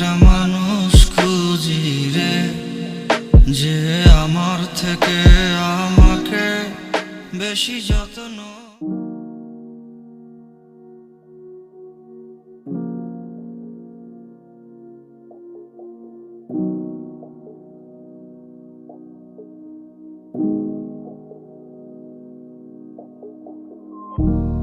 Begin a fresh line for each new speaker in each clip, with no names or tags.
একটা মানুষ খুঁজি রে যে আমার থেকে আমাকে বেশি যত্ন তোমার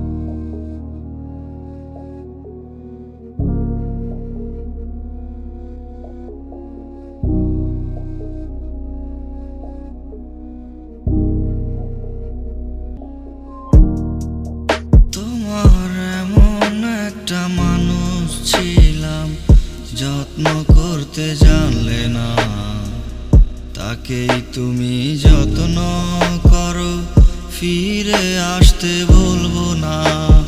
করতে জানলে না, তাকেই তুমি যত্ন করো। ফিরে আসতে বলব না।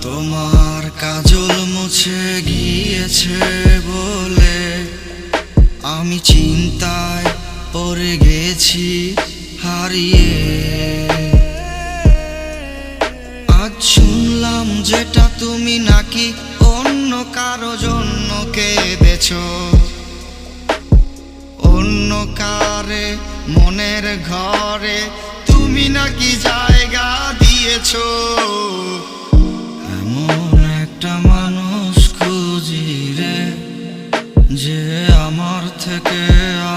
তোমার কাজল মুছে গিয়েছে বলে আমি চিন্তায় পড়ে গেছি হারিয়ে। আজ শুনলাম যেটা তুমি নাকি ঘরে তুমি নাকি জায়গা দিয়েছ? এমন একটা মানুষ খুঁজি রে, যে আমার থেকে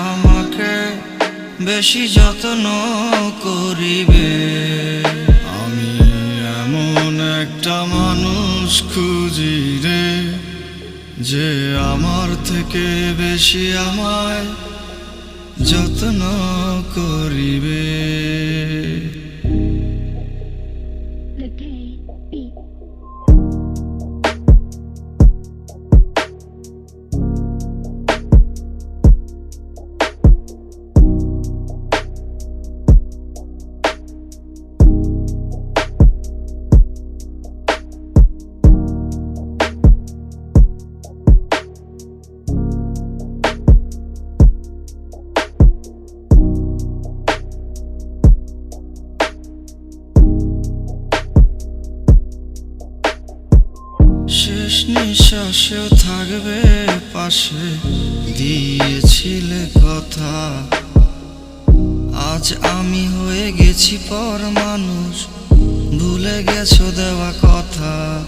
আমাকে বেশি যত্ন করিবে। আমি এমন একটা মানুষ খুঁজি রে, যে আমার থেকে বেশি আমায় যত্ন করিবে। শেষ নিঃশ্বাসেও থাকবে পাশে। দিয়েছিলে কথা। আজ আমি হয়ে গেছি পর মানুষ। ভুলে গেছো দেওয়া কথা।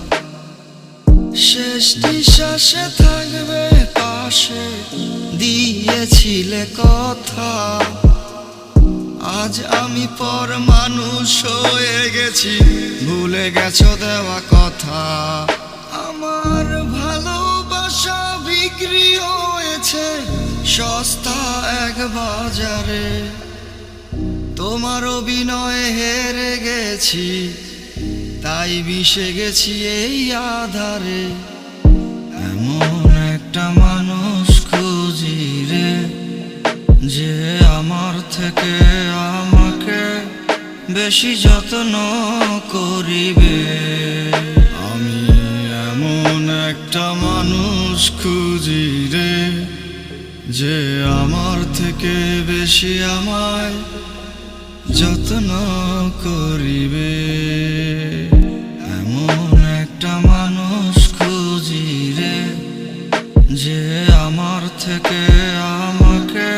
শেষ নিঃশ্বাসে থাকবে পাশে। দিয়েছিলে কথা। আজ আমি পর মানুষ হয়ে গেছি। ভুলে গেছো দেওয়া কথা। সস্তা এক বাজারে। তোমার অভিনয়ে হেরে গেছি, তাই মিশে গেছি এই আধারে। এমন একটা মানুষ খুঁজি রে, যে আমার থেকে আমাকে বেশি যত্ন করিবে। আমি এমন একটা মানুষ খুঁজি রে যে আমার থেকে বেশি আমায় যত্ন করিবে। এমন একটা মানুষ খুঁজি রে, যে আমার থেকে আমাকে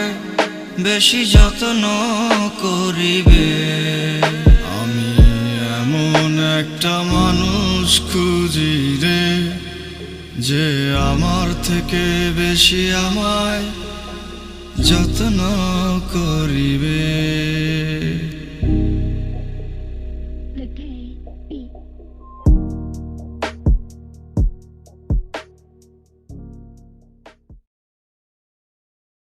বেশি যত্ন করিবে। আমি এমন একটা মানুষ খুঁজি রে যে আমার থেকে বেশি আমায় যত্ন করিবে।